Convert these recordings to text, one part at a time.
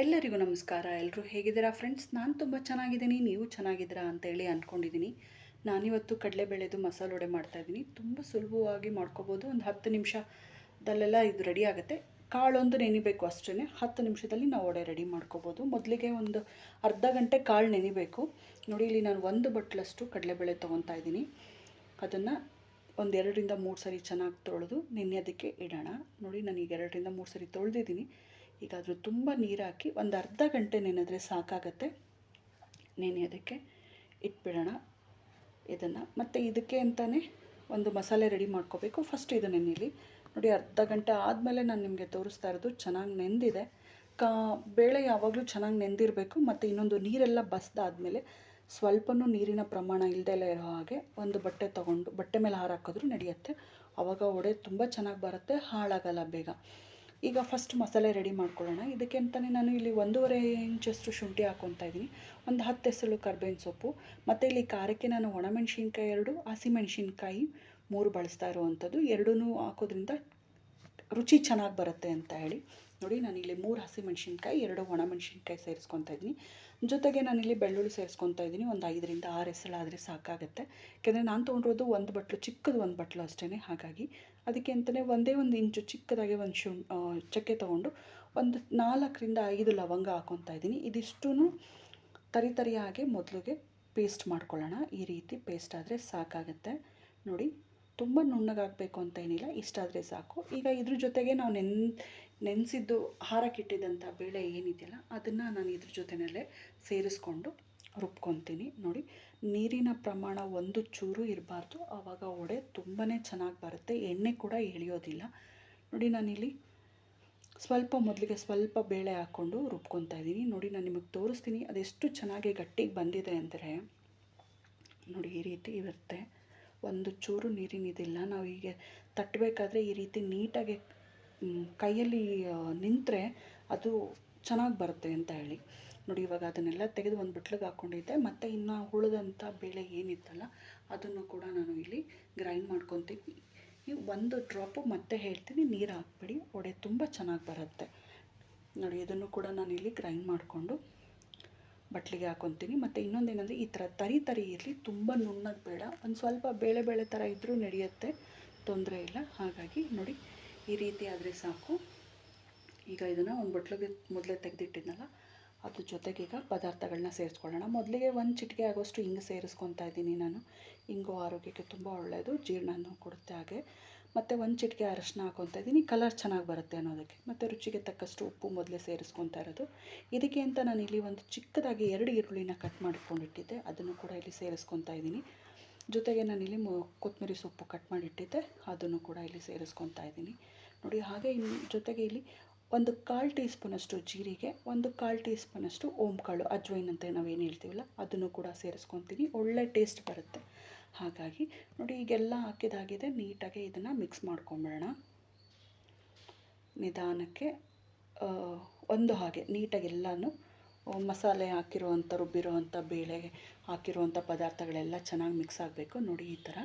ಎಲ್ಲರಿಗೂ ನಮಸ್ಕಾರ. ಎಲ್ಲರೂ ಹೇಗಿದ್ದೀರಾ ಫ್ರೆಂಡ್ಸ್? ನಾನು ತುಂಬ ಚೆನ್ನಾಗಿದ್ದೀನಿ. ನೀವು ಚೆನ್ನಾಗಿದ್ದೀರಾ ಅಂತೇಳಿ ಅಂದ್ಕೊಂಡಿದ್ದೀನಿ ನಾನಿವತ್ತು ಕಡಲೆಬೇಳೆದು ಮಸಾಲೆ ವಡೆ ಮಾಡ್ತಾಯಿದ್ದೀನಿ ತುಂಬ ಸುಲಭವಾಗಿ ಮಾಡ್ಕೋಬೋದು. ಒಂದು ಹತ್ತು ನಿಮಿಷದಲ್ಲೆಲ್ಲ ಇದು ರೆಡಿ ಆಗುತ್ತೆ. ಕಾಳೊಂದು ನೆನಿಬೇಕು ಅಷ್ಟೇ ಹತ್ತು ನಿಮಿಷದಲ್ಲಿ ನಾವು ವಡೆ ರೆಡಿ ಮಾಡ್ಕೋಬೋದು. ಮೊದಲಿಗೆ ಒಂದು ಅರ್ಧ ಗಂಟೆ ಕಾಳು ನೆನಿಬೇಕು. ನೋಡಿ, ಇಲ್ಲಿ ನಾನು ಒಂದು ಬಟ್ಲಷ್ಟು ಕಡಲೆಬೇಳೆ ತೊಗೊತಾ ಇದ್ದೀನಿ. ಅದನ್ನು ಒಂದು ಎರಡರಿಂದ ಮೂರು ಸರಿ ಚೆನ್ನಾಗಿ ತೊಳೆದು ನೆನೆಯೋದಕ್ಕೆ ಇಡೋಣ. ನೋಡಿ, ನಾನೀಗ ಎರಡರಿಂದ ಮೂರು ಸರಿ ತೊಳೆದಿದ್ದೀನಿ. ಈಗ ಅದ್ರ ತುಂಬ ನೀರು ಹಾಕಿ ಒಂದು ಅರ್ಧ ಗಂಟೆ ನೆನೆದ್ರೆ ಸಾಕಾಗತ್ತೆ. ನೆನೆಯೋದಕ್ಕೆ ಇಟ್ಬಿಡೋಣ ಇದನ್ನು. ಮತ್ತು ಇದಕ್ಕೆ ಅಂತಲೇ ಒಂದು ಮಸಾಲೆ ರೆಡಿ ಮಾಡ್ಕೋಬೇಕು. ಫಸ್ಟ್ ಇದು ನೆನೆಯಲಿ ನೋಡಿ ಅರ್ಧ ಗಂಟೆ ಆದಮೇಲೆ ನಾನು ನಿಮಗೆ ತೋರಿಸ್ತಾ ಇರೋದು ಚೆನ್ನಾಗಿ ನೆಂದಿದೆ. ಕಾ, ಬೇಳೆ ಯಾವಾಗಲೂ ಚೆನ್ನಾಗಿ ನೆಂದಿರಬೇಕು. ಮತ್ತು ಇನ್ನೊಂದು ನೀರೆಲ್ಲ ಬಸ್ದಾದಮೇಲೆ ಸ್ವಲ್ಪನೂ ನೀರಿನ ಪ್ರಮಾಣ ಇಲ್ಲದೆಲ್ಲ ಇರೋ ಹಾಗೆ ಒಂದು ಬಟ್ಟೆ ತೊಗೊಂಡು ಬಟ್ಟೆ ಮೇಲೆ ಹಾರಾಕಿದ್ರೂ ನಡೆಯುತ್ತೆ. ಆವಾಗ ಒಡೆ ತುಂಬ ಚೆನ್ನಾಗಿ ಬರುತ್ತೆ. ಹಾಳಾಗಲ್ಲ ಬೇಗ. ಈಗ ಫಸ್ಟ್ ಮಸಾಲೆ ರೆಡಿ ಮಾಡ್ಕೊಳ್ಳೋಣ. ಇದಕ್ಕೆ ಅಂತಲೇ ನಾನು ಇಲ್ಲಿ ಒಂದೂವರೆ ಇಂಚಷ್ಟು ಶುಂಠಿ ಹಾಕ್ಕೊತಾ ಇದ್ದೀನಿ. ಒಂದು ಹತ್ತು ಹೆಸರು ಕರ್ಬೇವಿನ ಸೊಪ್ಪು, ಮತ್ತು ಇಲ್ಲಿ ಖಾರಕ್ಕೆ ನಾನು ಒಣಮೆಣಸಿನ್ಕಾಯಿ ಎರಡು ಹಸಿಮೆಣಸಿನ್ಕಾಯಿ ಮೂರು ಬಳಸ್ತಾ ಇರುವಂಥದ್ದು ಎರಡೂ ಹಾಕೋದ್ರಿಂದ ರುಚಿ ಚೆನ್ನಾಗಿ ಬರುತ್ತೆ ಅಂತ ಹೇಳಿ. ನೋಡಿ, ನಾನಿಲ್ಲಿ ಮೂರು ಹಸಿಮೆಣ್ಸಿನ್ಕಾಯಿ ಎರಡು ಒಣಮೆಣ್ಸಿನ್ಕಾಯಿ ಸೇರಿಸ್ಕೊತಾ ಇದ್ದೀನಿ. ಜೊತೆಗೆ ನಾನಿಲ್ಲಿ ಬೆಳ್ಳುಳ್ಳಿ ಸೇರಿಸ್ಕೊತಾ ಇದ್ದೀನಿ. ಒಂದು ಐದರಿಂದ ಆರು ಎಸಳಾದರೆ ಸಾಕಾಗುತ್ತೆ. ಯಾಕೆಂದರೆ ನಾನು ತೊಗೊಂಡಿರೋದು ಒಂದು ಬಟ್ಲು, ಚಿಕ್ಕದು ಒಂದು ಬಟ್ಲು ಅಷ್ಟೇ ಹಾಗಾಗಿ ಅದಕ್ಕೆ ಅಂತಲೇ ಒಂದೇ ಒಂದು ಇಂಚು ಚಿಕ್ಕದಾಗಿ ಒಂದು ಶು ಚಕ್ಕೆ ತೊಗೊಂಡು ಒಂದು ನಾಲ್ಕರಿಂದ ಐದು ಲವಂಗ ಹಾಕ್ಕೊತಾ ಇದ್ದೀನಿ. ಇದಿಷ್ಟೂ ತರಿ ತರಿಯಾಗಿ ಮೊದಲಿಗೆ ಪೇಸ್ಟ್ ಮಾಡ್ಕೊಳ್ಳೋಣ. ಈ ರೀತಿ ಪೇಸ್ಟ್ ಆದರೆ ಸಾಕಾಗುತ್ತೆ. ನೋಡಿ ತುಂಬ ನುಣ್ಣಗಾಗಬೇಕು ಅಂತ ಏನಿಲ್ಲ ಇಷ್ಟಾದರೆ ಸಾಕು. ಈಗ ಇದ್ರ ಜೊತೆಗೆ ನಾವು ನೆನ್, ನೆನೆಸಿದ್ದು ಹಾರಕ್ಕಿಟ್ಟಿದ್ದಂಥ ಬೇಳೆ ಏನಿದೆಯಲ್ಲ, ಅದನ್ನು ನಾನು ಇದ್ರ ಜೊತೆಯಲ್ಲೇ ಸೇರಿಸ್ಕೊಂಡು ರುಬ್ಕೊತೀನಿ. ನೋಡಿ, ನೀರಿನ ಪ್ರಮಾಣ ಒಂದು ಚೂರು ಇರಬಾರ್ದು. ಆವಾಗ ಒಡೆ ತುಂಬಾ ಚೆನ್ನಾಗಿ ಬರುತ್ತೆ. ಎಣ್ಣೆ ಕೂಡ ಎಳೆಯೋದಿಲ್ಲ. ನೋಡಿ, ನಾನಿಲ್ಲಿ ಸ್ವಲ್ಪ ಮೊದಲಿಗೆ ಸ್ವಲ್ಪ ಬೇಳೆ ಹಾಕ್ಕೊಂಡು ರುಬ್ಕೊತಾ ಇದ್ದೀನಿ. ನೋಡಿ, ನಾನು ನಿಮಗೆ ತೋರಿಸ್ತೀನಿ, ಅದೆಷ್ಟು ಚೆನ್ನಾಗಿ ಗಟ್ಟಿಗೆ ಬಂದಿದೆ ಅಂದರೆ, ನೋಡಿ, ಈ ರೀತಿ ಇರುತ್ತೆ. ಒಂದು ಚೂರು ನೀರಿನಿದಿಲ್ಲ ನಾವು ಹೀಗೆ ತಟ್ಟಬೇಕಾದ್ರೆ ಈ ರೀತಿ ನೀಟಾಗಿ ಕೈಯಲ್ಲಿ ನಿಂತರೆ ಅದು ಚೆನ್ನಾಗಿ ಬರುತ್ತೆ ಅಂತ ಹೇಳಿ. ನೋಡಿ, ಇವಾಗ ಅದನ್ನೆಲ್ಲ ತೆಗೆದು ಒಂದು ಬಿಟ್ಲಿಗೆ ಹಾಕ್ಕೊಂಡಿದ್ದೆ ಮತ್ತು ಇನ್ನು ಉಳಿದಂಥ ಬೇಳೆ ಏನಿತ್ತಲ್ಲ, ಅದನ್ನು ಕೂಡ ನಾನು ಇಲ್ಲಿ ಗ್ರೈಂಡ್ ಮಾಡ್ಕೊತೀನಿ. ಒಂದು ಡ್ರಾಪು ಮತ್ತೆ ಹೇಳ್ತೀನಿ, ನೀರು ಹಾಕ್ಬಿಡಿ. ವಡೆ ತುಂಬ ಚೆನ್ನಾಗಿ ಬರುತ್ತೆ. ನೋಡಿ, ಇದನ್ನು ಕೂಡ ನಾನು ಇಲ್ಲಿ ಗ್ರೈಂಡ್ ಮಾಡಿಕೊಂಡು ಬಟ್ಲಿಗೆ ಹಾಕ್ಕೊತೀನಿ ಮತ್ತು ಇನ್ನೊಂದೇನೆಂದರೆ ಈ ಥರ ತರಿ ತರಿ ಇರಲಿ, ತುಂಬ ನುಣ್ಣಗೆ ಬೇಡ. ಒಂದು ಸ್ವಲ್ಪ ಬೇಳೆ ಬೇಳೆ ಥರ ಇದ್ದರೂ ನಡೆಯುತ್ತೆ, ತೊಂದರೆ ಇಲ್ಲ. ಹಾಗಾಗಿ ನೋಡಿ, ಈ ರೀತಿ ಆದರೆ ಸಾಕು. ಈಗ ಇದನ್ನು ಒಂದು ಬಟ್ಲಿಗೆ ಮೊದಲೇ ತೆಗೆದಿಟ್ಟಿದ್ನಲ್ಲ, ಅದ್ರ ಈಗ ಪದಾರ್ಥಗಳನ್ನ ಸೇರಿಸ್ಕೊಳ್ಳೋಣ. ಮೊದಲಿಗೆ ಒಂದು ಚಿಟಿಕೆ ಆಗೋಷ್ಟು ಹಿಂಗೆ ಸೇರಿಸ್ಕೊತಾ ಇದ್ದೀನಿ ನಾನು. ಹಿಂಗೂ ಆರೋಗ್ಯಕ್ಕೆ ತುಂಬ ಒಳ್ಳೆಯದು ಜೀರ್ಣನೂ ಕೊಡುತ್ತೆ ಹಾಗೆ. ಮತ್ತು ಒಂದು ಚಿಟಿಕೆ ಅರಶಿನ ಹಾಕ್ಕೊತಾ ಇದ್ದೀನಿ. ಕಲರ್ ಚೆನ್ನಾಗಿ ಬರುತ್ತೆ ಅನ್ನೋದಕ್ಕೆ. ಮತ್ತು ರುಚಿಗೆ ತಕ್ಕಷ್ಟು ಉಪ್ಪು ಮೊದಲೇ ಸೇರಿಸ್ಕೊತಾ ಇರೋದು. ಇದಕ್ಕೆ ಅಂತ ನಾನು ಇಲ್ಲಿ ಒಂದು ಚಿಕ್ಕದಾಗಿ ಎರಡು ಈರುಳ್ಳಿನ ಕಟ್ ಮಾಡಿಕೊಂಡಿಟ್ಟಿದ್ದೆ. ಅದನ್ನು ಕೂಡ ಇಲ್ಲಿ ಸೇರಿಸ್ಕೊತಾ ಇದ್ದೀನಿ. ಜೊತೆಗೆ ನಾನು ಇಲ್ಲಿ ಕೊತ್ತಂಬರಿ ಸೊಪ್ಪು ಕಟ್ ಮಾಡಿಟ್ಟಿದ್ದೆ. ಅದನ್ನು ಕೂಡ ಇಲ್ಲಿ ಸೇರಿಸ್ಕೊತಾ ಇದ್ದೀನಿ. ನೋಡಿ, ಹಾಗೆ ಇನ್ನು ಜೊತೆಗೆ ಇಲ್ಲಿ ಒಂದು ಕಾಲು ಟೀ ಸ್ಪೂನಷ್ಟು ಜೀರಿಗೆ, ಒಂದು ಕಾಲು ಟೀ ಸ್ಪೂನಷ್ಟು ಓಂಕಾಳು ಅಜ್ವೈನ್ ಅಂತ ನಾವೇನು ಹೇಳ್ತೀವಲ್ಲ, ಅದನ್ನು ಕೂಡ ಸೇರಿಸ್ಕೊತೀನಿ. ಒಳ್ಳೆ ಟೇಸ್ಟ್ ಬರುತ್ತೆ. ಹಾಗಾಗಿ ನೋಡಿ, ಈಗೆಲ್ಲ ಹಾಕಿದಾಗಿದೆ, ನೀಟಾಗಿ ಇದನ್ನು ಮಿಕ್ಸ್ ಮಾಡ್ಕೊಂಬಿಡೋಣ ನಿಧಾನಕ್ಕೆ ಒಂದು ಹಾಗೆ ನೀಟಾಗಿ ಎಲ್ಲನೂ ಮಸಾಲೆ ಹಾಕಿರುವಂಥ, ರುಬ್ಬಿರುವಂಥ, ಬೇಳೆ ಹಾಕಿರುವಂಥ ಪದಾರ್ಥಗಳೆಲ್ಲ ಚೆನ್ನಾಗಿ ಮಿಕ್ಸ್ ಆಗಬೇಕು. ನೋಡಿ, ಈ ಥರ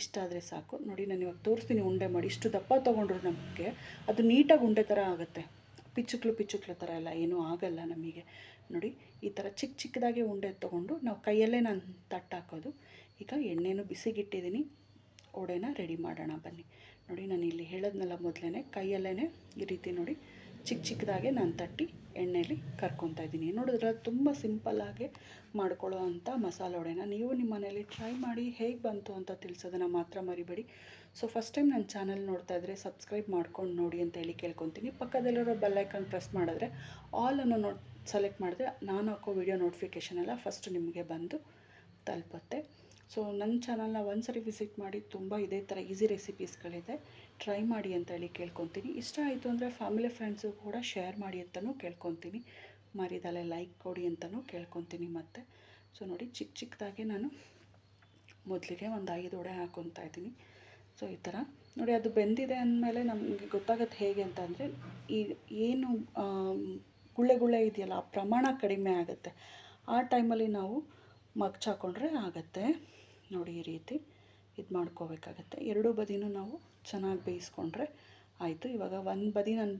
ಇಷ್ಟಾದರೆ ಸಾಕು. ನೋಡಿ, ನಾನು ಇವಾಗ ತೋರಿಸ್ತೀನಿ ಉಂಡೆ ಮಾಡಿ. ಇಷ್ಟು ದಪ್ಪ ತೊಗೊಂಡ್ರು ನಮಗೆ ಅದು ನೀಟಾಗಿ ಉಂಡೆ ಥರ ಆಗುತ್ತೆ. ಪಿಚ್ಚುಕ್ಲು ಪಿಚ್ಚುಕ್ಲು ಥರ ಎಲ್ಲ ಏನೂ ಆಗಲ್ಲ ನಮಗೆ. ನೋಡಿ, ಈ ಥರ ಚಿಕ್ಕ ಚಿಕ್ಕದಾಗಿ ಉಂಡೆ ತೊಗೊಂಡು ನಾವು ಕೈಯಲ್ಲೇ ನಾನು ತಟ್ಟಾಕೋದು ಈಗ ಎಣ್ಣೆನೂ ಬಿಸಿಗಿಟ್ಟಿದ್ದೀನಿ ಒಡೆನ ರೆಡಿ ಮಾಡೋಣ ಬನ್ನಿ. ನೋಡಿ, ನಾನು ಇಲ್ಲಿ ಹೇಳೋದ್ನೆಲ್ಲ ಮೊದಲೇ ಕೈಯಲ್ಲೇ ಈ ರೀತಿ ನೋಡಿ ಚಿಕ್ಕ ಚಿಕ್ಕದಾಗೆ ನಾನು ತಟ್ಟಿ ಎಣ್ಣೆಯಲ್ಲಿ ಕರ್ಕೊತಾ ಇದ್ದೀನಿ. ನೋಡಿದ್ರೆ ತುಂಬ ಸಿಂಪಲ್ಲಾಗೆ ಮಾಡ್ಕೊಳ್ಳೋ ಅಂಥ ಮಸಾಲೆ ವಡೆನ ನೀವು ನಿಮ್ಮ ಮನೇಲಿ ಟ್ರೈ ಮಾಡಿ ಹೇಗೆ ಬಂತು ಅಂತ ತಿಳಿಸೋದನ್ನು ಮಾತ್ರ ಮರಿಬೇಡಿ. ಸೊ ಫಸ್ಟ್ ಟೈಮ್ ನನ್ನ ಚಾನಲ್ ನೋಡ್ತಾ ಇದ್ದರೆ ಸಬ್ಸ್ಕ್ರೈಬ್ ಮಾಡ್ಕೊಂಡು ನೋಡಿ ಅಂತ ಹೇಳಿ ಕೇಳ್ಕೊತೀನಿ. ಪಕ್ಕದಲ್ಲಿರೋ ಬೆಲ್ಲೈಕನ್ ಪ್ರೆಸ್ ಮಾಡಿದ್ರೆ ಆಲ್ ನೋಟ್ ಸೆಲೆಕ್ಟ್ ಮಾಡಿದ್ರೆ ನಾನು ಹಾಕೋ ವಿಡಿಯೋ ನೋಟಿಫಿಕೇಷನ್ ಎಲ್ಲ ಫಸ್ಟ್ ನಿಮಗೆ ಬಂದು ತಲುಪುತ್ತೆ. ಸೊ ನನ್ನ ಚಾನಲ್ನ ಒಂದ್ಸರಿ ವಿಸಿಟ್ ಮಾಡಿ ತುಂಬ ಇದೇ ಥರ ಈಸಿ ರೆಸಿಪೀಸ್ಗಳಿದೆ. ಟ್ರೈ ಮಾಡಿ ಅಂತ ಹೇಳಿ ಕೇಳ್ಕೊತೀನಿ. ಇಷ್ಟ ಆಯಿತು ಅಂದರೆ ಫ್ಯಾಮಿಲಿ ಫ್ರೆಂಡ್ಸು ಕೂಡ ಶೇರ್ ಮಾಡಿ ಅಂತಲೂ ಕೇಳ್ಕೊತೀನಿ. ಮರಿದಲೆ ಲೈಕ್ ಕೊಡಿ ಅಂತಲೂ ಕೇಳ್ಕೊತೀನಿ ಮತ್ತು. ಸೊ ನೋಡಿ, ಚಿಕ್ಕ ಚಿಕ್ಕದಾಗಿ ನಾನು ಮೊದಲಿಗೆ ಒಂದು ಐದು ಒಡೆ ಹಾಕೊತಾ ಇದ್ದೀನಿ. ಸೊ ಈ ಥರ. ನೋಡಿ, ಅದು ಬೆಂದಿದೆ ಅಂದಮೇಲೆ ನಮಗೆ ಗೊತ್ತಾಗುತ್ತೆ ಹೇಗೆ ಅಂತಂದರೆ, ಈ ಏನು ಗುಳ್ಳೆ ಗುಳ್ಳೆ ಇದೆಯಲ್ಲ, ಆ ಪ್ರಮಾಣ ಕಡಿಮೆ ಆಗುತ್ತೆ. ಆ ಟೈಮಲ್ಲಿ ನಾವು ಮಗ್ಚ್ ಹಾಕೊಂಡ್ರೆ ಆಗುತ್ತೆ. ನೋಡಿ ಈ ರೀತಿ ಇದು ಮಾಡ್ಕೋಬೇಕಾಗತ್ತೆ. ಎರಡೂ ಬದಿನೂ ನಾವು ಚೆನ್ನಾಗಿ ಬೇಯಿಸ್ಕೊಂಡ್ರೆ ಆಯಿತು. ಇವಾಗ ಒಂದು ಬದಿ ನಾನು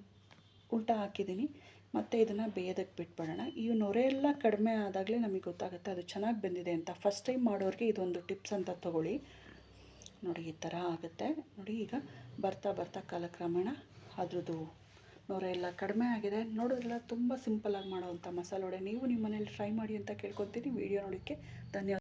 ಉಲ್ಟ ಹಾಕಿದ್ದೀನಿ. ಮತ್ತು ಇದನ್ನು ಬೇಯೋದಕ್ಕೆ ಬಿಟ್ಬಿಡೋಣ. ಈ ನೊರೆ ಎಲ್ಲ ಕಡಿಮೆ ಆದಾಗಲೇ ನಮಗೆ ಗೊತ್ತಾಗುತ್ತೆ ಅದು ಚೆನ್ನಾಗಿ ಬೆಂದಿದೆ ಅಂತ. ಫಸ್ಟ್ ಟೈಮ್ ಮಾಡೋರಿಗೆ ಇದೊಂದು ಟಿಪ್ಸ್ ಅಂತ ತೊಗೊಳ್ಳಿ. ನೋಡಿ ಈ ಥರ ಆಗುತ್ತೆ. ನೋಡಿ ಈಗ ಬರ್ತಾ ಬರ್ತಾ ಕಾಲಕ್ರಮೇಣ ಅದ್ರದ್ದು ನೊರೆ ಎಲ್ಲ ಕಡಿಮೆ ಆಗಿದೆ. ನೋಡೋದ್ರಲ್ಲ ತುಂಬ ಸಿಂಪಲಾಗಿ ಮಾಡೋವಂಥ ಮಸಾಲೆ ವಡೆ. ನೀವು ನಿಮ್ಮ ಮನೇಲಿ ಟ್ರೈ ಮಾಡಿ ಅಂತ ಕೇಳ್ಕೊತೀನಿ. ವೀಡಿಯೋ ನೋಡೋಕ್ಕೆ ಧನ್ಯವಾದ.